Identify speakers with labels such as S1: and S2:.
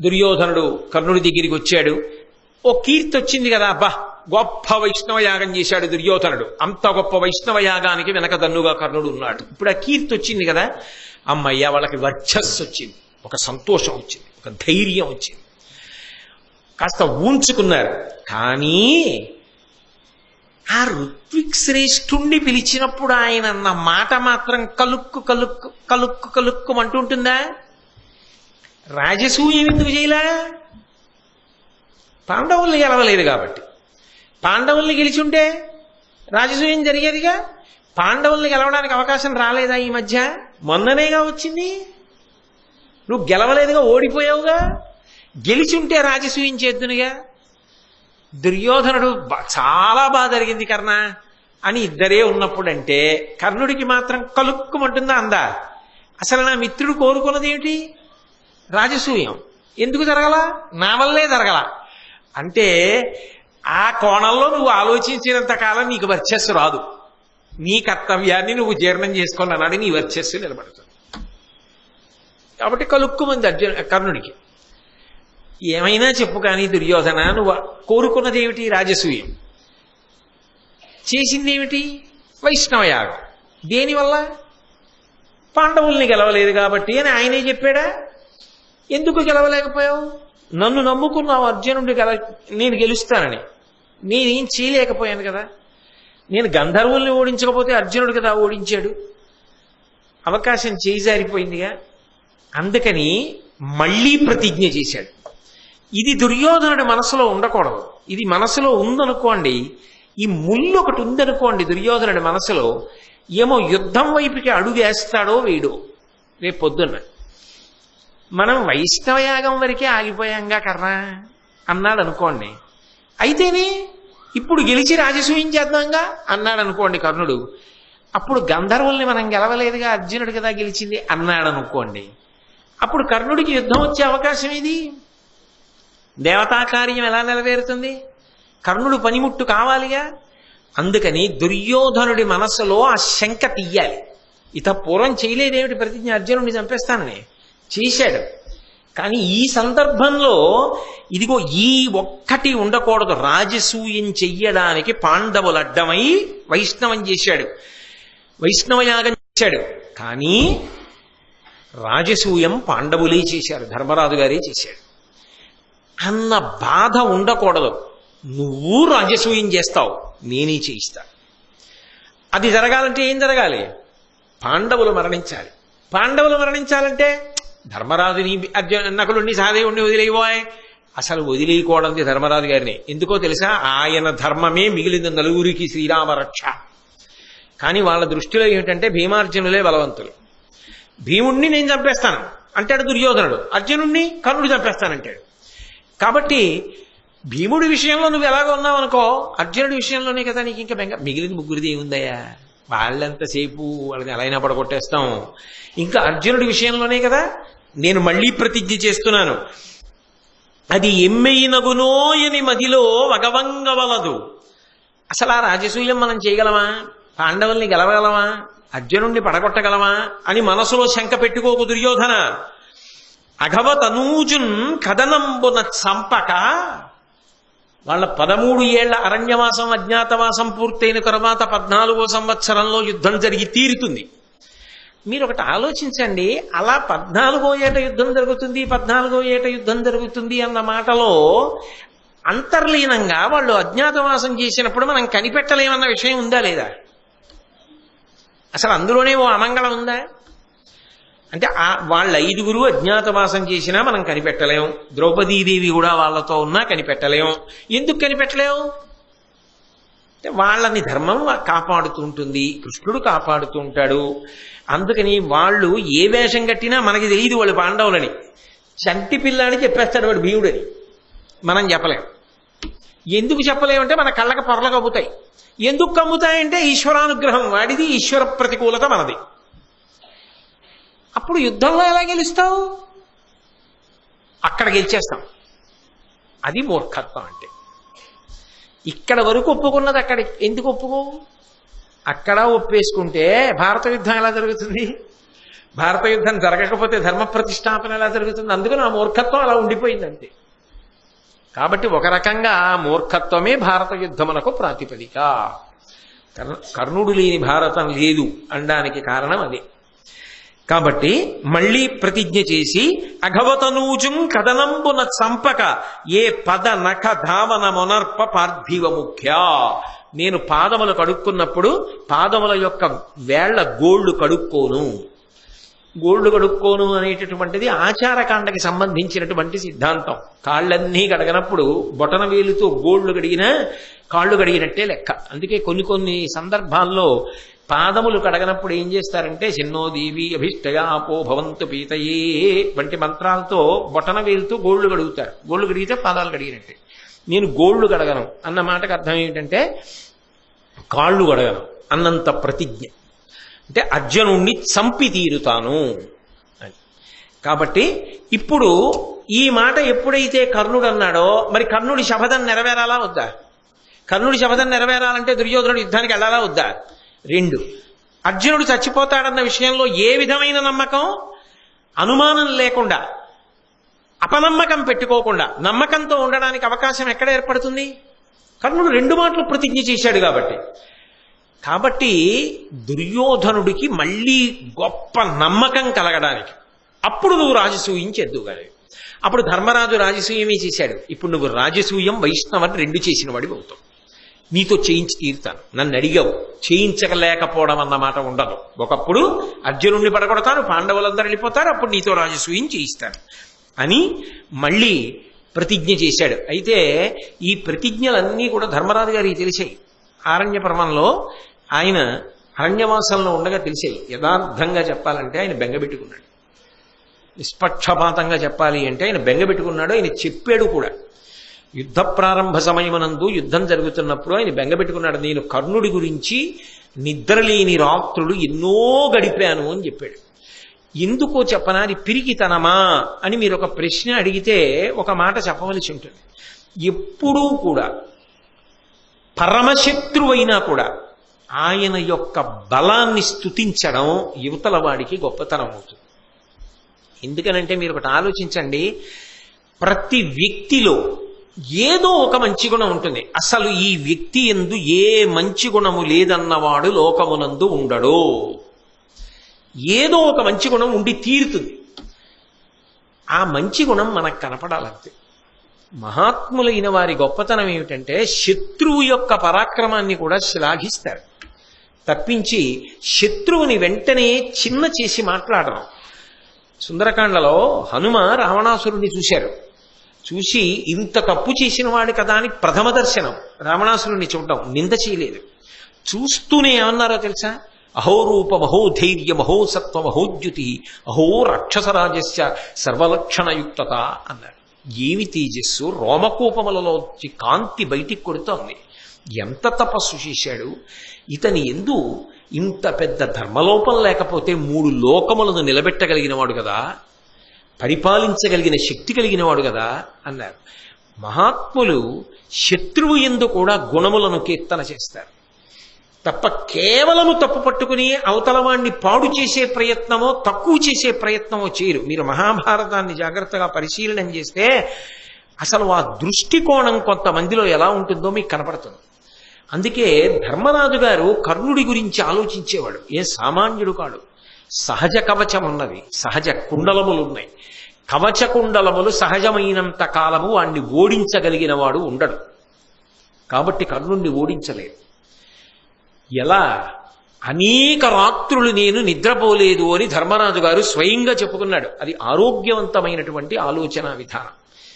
S1: దుర్యోధనుడు కర్ణుడి దగ్గరికి వచ్చాడు. ఓ కీర్తి వచ్చింది కదా అబ్బా గొప్ప వైష్ణవ యాగం చేశాడు దుర్యోధనుడు. అంత గొప్ప వైష్ణవ యాగానికి వెనక దన్నుగా కర్ణుడు ఉన్నాడు. ఇప్పుడు ఆ కీర్తి వచ్చింది కదా అమ్మయ్య వాళ్ళకి వర్చస్సు వచ్చింది ఒక సంతోషం వచ్చింది ఒక ధైర్యం వచ్చింది. కాస్త ఊంచుకున్నారు. కానీ ఆ ఋత్విక్ శ్రేష్ఠుణ్ణి పిలిచినప్పుడు ఆయన అన్న మాట మాత్రం కలుక్కు కలుక్కు కలుక్కు కలుక్కు అంటుంటుందా రాజసూయం ఎందుకు చేయలా? పాండవుల్ని గెలవలేదు కాబట్టి. పాండవుల్ని గెలిచుంటే రాజసూయం జరిగేదిగా? పాండవుల్ని గెలవడానికి అవకాశం రాలేదా ఈ మధ్య? మొన్ననేగా వచ్చింది. నువ్వు గెలవలేదుగా ఓడిపోయావుగా. గెలిచుంటే రాజసూయం చేద్దునుగా? దుర్యోధనుడు చాలా బాగా జరిగింది కర్ణ. అని ఇద్దరే ఉన్నప్పుడంటే కర్ణుడికి మాత్రం కలుక్కుమంటుందా అందా? అసలు నా మిత్రుడు కోరుకున్నది ఏమిటి రాజసూయం. ఎందుకు జరగల? నా వల్లే జరగల. అంటే ఆ కోణంలో నువ్వు ఆలోచించినంత కాలం నీకు వర్చస్సు రాదు. నీ కర్తవ్యాన్ని నువ్వు జీర్ణం చేసుకున్నానాడు నీ వర్చస్సు నిలబడుతుంది. కాబట్టి కలుక్కుమంది అర్జున కర్ణుడికి. ఏమైనా చెప్పు కానీ దుర్యోధన నువ్వు కోరుకున్నది ఏమిటి రాజసూయం. చేసింది ఏమిటి వైష్ణవయాగం. దేనివల్ల? పాండవుల్ని గెలవలేదు కాబట్టి అని ఆయనే చెప్పాడా? ఎందుకు గెలవలేకపోయావు? నన్ను నమ్ముకున్నావు అర్జునుడు గెల నేను గెలుస్తానని. నేనేం చేయలేకపోయాను కదా. నేను గంధర్వుల్ని ఓడించకపోతే అర్జునుడు కదా ఓడించాడు. అవకాశం చేజారిపోయిందిగా. అందుకని మళ్ళీ ప్రతిజ్ఞ చేశాడు. ఇది దుర్యోధనుడి మనసులో ఉండకూడదు. ఇది మనసులో ఉందనుకోండి ఈ ముళ్ళు ఒకటి ఉందనుకోండి దుర్యోధనుడి మనసులో ఏమో యుద్ధం వైపుకి అడుగు వేస్తాడో వేయడో రేపు పొద్దున్న. మనం వైష్ణవయాగం వరకే ఆగిపోయాంగా కర్రా అన్నాడు అనుకోండి అయితేనే ఇప్పుడు గెలిచి రాజసూయం చేద్దాంగా అన్నాడు అనుకోండి కర్ణుడు. అప్పుడు గంధర్వుల్ని మనం గెలవలేదుగా అర్జునుడు కదా గెలిచింది అన్నాడు అనుకోండి అప్పుడు కర్ణుడికి యుద్ధం వచ్చే అవకాశం ఇది దేవతా కార్యం ఎలా నెరవేరుతుంది కర్ణుడు పనిముట్టు కావాలిగా? అందుకని దుర్యోధనుడి మనస్సులో ఆ శంక తీయాలి. ఇత పూర్వం చేయలేదేమిటి ప్రతిజ్ఞ? అర్జునుడిని చంపేస్తానని. చేశాడు. కానీ ఈ సందర్భంలో ఇదిగో ఈ ఒక్కటి ఉండకూడదు. రాజసూయం చెయ్యడానికి పాండవులు అడ్డమై వైష్ణవం చేశాడు. వైష్ణవయాగం చేశాడు. కానీ రాజసూయం పాండవులే చేశారు. ధర్మరాజు గారే చేశాడు. అన్న బాధ ఉండకూడదు. నువ్వు రాజసూయం చేస్తావు. నేనే చేయిస్తా. అది జరగాలంటే ఏం జరగాలి? పాండవులు మరణించాలి. పాండవులు మరణించాలంటే ధర్మరాజుని అర్జున నకులుండి సహదేవుణ్ణి వదిలేయబోయ్. అసలు వదిలేయకూడదు ధర్మరాజు గారిని. ఎందుకో తెలుసా? ఆయన ధర్మమే మిగిలింది నలుగురికి శ్రీరామ రక్ష కానీ వాళ్ళ దృష్టిలో ఏమిటంటే భీమార్జునులే బలవంతులు. భీముణ్ణి నేను చంపేస్తాను. అంటాడు దుర్యోధనుడు. అర్జునుణ్ణి కర్ణుడు చంపేస్తానంటాడు. కాబట్టి భీముడి విషయంలో నువ్వు ఎలాగ ఉన్నావనుకో అర్జునుడి విషయంలోనే కదా నీకు ఇంకా బెంగ మిగిలిన ముగ్గురిది ఏముందయ్యా? వాళ్ళంతసేపు వాళ్ళని ఎలా అయినా పడగొట్టేస్తాం. ఇంకా అర్జునుడి విషయంలోనే కదా? నేను మళ్ళీ ప్రతిజ్ఞ చేస్తున్నాను. అది ఎమ్మెయినగునోయని మదిలో వగవంగవలదు. అసలు ఆ రాజసూయం మనం చేయగలమా? పాండవుల్ని గెలవగలమా? అర్జునుణ్ణి పడగొట్టగలమా? అని మనసులో శంక పెట్టుకోకు దుర్యోధన అఘవతనూజున్ కథనంబున చంపక వాళ్ళ పదమూడు ఏళ్ళ అరణ్యవాసం అజ్ఞాతవాసం పూర్తయిన తర్వాత పద్నాలుగో సంవత్సరంలో యుద్ధం జరిగి తీరుతుంది. మీరు ఒకటి ఆలోచించండి అలా పద్నాలుగో ఏట యుద్ధం జరుగుతుంది పద్నాలుగో ఏట యుద్ధం జరుగుతుంది అన్న మాటలో అంతర్లీనంగా వాళ్ళు అజ్ఞాతవాసం చేసినప్పుడు మనం కనిపెట్టలేమన్న విషయం ఉందా లేదా? అసలు అందులోనే ఓ అమంగళం ఉందా? అంటే ఆ వాళ్ళ ఐదుగురు అజ్ఞాతవాసం చేసినా మనం కనిపెట్టలేం ద్రౌపదీదేవి కూడా వాళ్ళతో ఉన్నా కనిపెట్టలేం. ఎందుకు కనిపెట్టలేం? అంటే వాళ్ళని ధర్మం కాపాడుతూ ఉంటుంది కృష్ణుడు కాపాడుతూ ఉంటాడు. అందుకని వాళ్ళు ఏ వేషం కట్టినా మనకి తెలియదు వాళ్ళు పాండవులని. చంటి పిల్ల అని చెప్పేస్తాడు వాడు భీముడని మనం చెప్పలేం. ఎందుకు చెప్పలేమంటే మన కళ్ళకి పొరలు కమ్ముతాయి. ఎందుకు కమ్ముతాయంటే ఈశ్వరానుగ్రహం. వాడిది ఈశ్వర ప్రతికూలత మనది. అప్పుడు యుద్ధంలో ఎలా గెలుస్తావు? అక్కడ గెలిచేస్తాం. అది మూర్ఖత్వం అంటే. ఇక్కడ వరకు ఒప్పుకున్నది అక్కడ. ఎందుకు ఒప్పుకో? అక్కడ ఒప్పేసుకుంటే భారత యుద్ధం ఎలా జరుగుతుంది? భారత యుద్ధం జరగకపోతే ధర్మ ప్రతిష్టాపన ఎలా జరుగుతుంది? అందుకని ఆ మూర్ఖత్వం అలా ఉండిపోయింది అంతే కాబట్టి ఒక రకంగా ఆ మూర్ఖత్వమే భారత యుద్ధమునకు ప్రాతిపదిక. కర్ణుడు లేని భారతం లేదు అనడానికి కారణం అదే. కాబట్టి మళ్ళీ ప్రతిజ్ఞ చేసి అఘవతనూజుం కదనంబున చంపక ఏ పద నఖ ధావన మొనర్ప పార్థివ ముఖ్య నేను పాదములు కడుక్కున్నప్పుడు పాదముల యొక్క వేళ్ళ గోళ్ళు కడుక్కోను. గోళ్ళు కడుక్కోను అనేటటువంటిది ఆచారకాండకి సంబంధించినటువంటి సిద్ధాంతం. కాళ్ళన్నీ కడగనప్పుడు బొటన వేలుతో గోళ్ళు కడిగినా కాళ్ళు కడిగినట్టే లెక్క. అందుకే కొన్ని కొన్ని సందర్భాల్లో పాదములు కడగనప్పుడు ఏం చేస్తారంటే చిన్నో దేవి అభిష్టగా భవంతు పీతయే వంటి మంత్రాలతో బొటన వేలుతూ గోళ్ళు కడుగుతారు. గోళ్ళు కడిగితే పాదాలు కడిగినట్టే. నేను గోళ్ళు కడగను అన్న మాటకు అర్థం ఏంటంటే కాళ్ళు కడగను అన్నంత ప్రతిజ్ఞ. అంటే అర్జునుణ్ణి చంపి తీరుతాను. అని కాబట్టి ఇప్పుడు ఈ మాట ఎప్పుడైతే కర్ణుడు అన్నాడో మరి కర్ణుడి శపథం నెరవేరాలా వద్దా? కర్ణుడి శపథం నెరవేరాలంటే దుర్యోధనుడు యుద్ధానికి వెళ్ళాలా వద్దా? రెండు. అర్జునుడు చచ్చిపోతాడన్న విషయంలో ఏ విధమైన నమ్మకం? అనుమానం లేకుండా అపనమ్మకం పెట్టుకోకుండా నమ్మకంతో ఉండడానికి అవకాశం ఎక్కడ ఏర్పడుతుంది? కర్ణుడు రెండు మాటలు ప్రతిజ్ఞ చేశాడు కాబట్టి. కాబట్టి దుర్యోధనుడికి మళ్ళీ గొప్ప నమ్మకం కలగడానికి. అప్పుడు నువ్వు రాజసూయం చేద్దుగాలి అప్పుడు ధర్మరాజు రాజసూయమే చేశాడు. ఇప్పుడు నువ్వు రాజసూయం వైష్ణవని రెండు చేసిన వాడి అవుతావు. నీతో చేయించి తీరుతాను. నన్ను అడిగావు. చేయించలేకపోవడం అన్నమాట ఉండదు. ఒకప్పుడు అర్జునుడిని పడగొడతాను పాండవులందరూ వెళ్ళిపోతారు అప్పుడు నీతో రాజసూయం చేయిస్తాను అని మళ్ళీ ప్రతిజ్ఞ చేశాడు. అయితే ఈ ప్రతిజ్ఞలన్నీ కూడా ధర్మరాజు గారికి తెలిసాయి. ఆరణ్య పర్వంలో ఆయన అరణ్యవాసంలో ఉండగా తెలిసాయి. యథార్థంగా చెప్పాలంటే ఆయన బెంగబెట్టుకున్నాడు నిష్పక్షపాతంగా చెప్పాలి అంటే ఆయన బెంగబెట్టుకున్నాడు ఆయన చెప్పాడు కూడా. యుద్ధ ప్రారంభ సమయమనందు యుద్ధం జరుగుతున్నప్పుడు ఆయన బెంగబెట్టుకున్నాడు నేను కర్ణుడి గురించి నిద్రలేని రాత్రులు ఎన్నో గడిపాను అని చెప్పాడు. ఎందుకో చెప్పనా? అది పిరికితనమా అని మీరు ఒక ప్రశ్న అడిగితే ఒక మాట చెప్పవలసి ఉంటుంది. ఎప్పుడూ కూడా పరమశత్రువైనా కూడా ఆయన యొక్క బలాన్ని స్తుతించడం యువతల వాడికి గొప్పతనం అవుతుంది. ఎందుకనంటే మీరు ఒకటి ఆలోచించండి. ప్రతి వ్యక్తిలో ఏదో ఒక మంచి గుణం ఉంటుంది. అసలు ఈ వ్యక్తి ఎందు ఏ మంచి గుణము లేదన్నవాడు లోకమునందు ఉండడు. ఏదో ఒక మంచి గుణం ఉండి తీరుతుంది. ఆ మంచి గుణం మనకు కనపడాలంతే. మహాత్ములైన వారి గొప్పతనం ఏమిటంటే శత్రువు యొక్క పరాక్రమాన్ని కూడా శ్లాఘిస్తారు. తప్పించి శత్రువుని వెంటనే చిన్న చేసి మాట్లాడడం సుందరకాండలో హనుమ రావణాసురుణ్ణి చూశారు. చూసి ఇంత తప్పు చేసిన వాడు కదా అని ప్రథమ దర్శనం. రావణాసురుణ్ణి చూడడం నింద చేయలేదు. చూస్తూనే ఏమన్నారో తెలుసా? అహోరూప మహోధైర్య మహోసత్వ మహోద్యుతి అహో రాక్షసరాజస్య సర్వలక్షణయుక్తత అన్నాడు. ఏమి తేజస్సు? రోమకూపములలో కాంతి బయటికి కొడుతోంది. ఎంత తపస్సు చేశాడు? ఇతని ఎందు ఇంత పెద్ద ధర్మలోపం లేకపోతే మూడు లోకములను నిలబెట్టగలిగిన వాడు కదా? పరిపాలించగలిగిన శక్తి కలిగిన వాడు కదా అన్నారు. మహాత్ములు శత్రువు ఎందు కూడా గుణములను కీర్తన చేస్తారు. తప్ప కేవలము తప్పు పట్టుకుని అవతలవాణ్ణి పాడు చేసే ప్రయత్నమో తక్కువ చేసే ప్రయత్నమో చేయరు. మీరు మహాభారతాన్ని జాగ్రత్తగా పరిశీలనం చేస్తే అసలు ఆ దృష్టికోణం కొంతమందిలో ఎలా ఉంటుందో మీకు కనపడుతుంది. అందుకే ధర్మరాజు గారు కర్ణుడి గురించి ఆలోచించేవాడు. ఏ సామాన్యుడు కాడు. సహజ కవచం ఉన్నది సహజ కుండలములు ఉన్నాయి కవచ కుండలములు సహజమైనంత కాలము వాణ్ణి ఓడించగలిగిన వాడు ఉండడు. కాబట్టి కర్ణుణ్ణి ఓడించలేదు. ఎలా? అనేక రాత్రులు నేను నిద్రపోలేదు అని ధర్మరాజు గారు స్వయంగా చెప్పుకున్నాడు. అది ఆరోగ్యవంతమైనటువంటి ఆలోచన విధానం.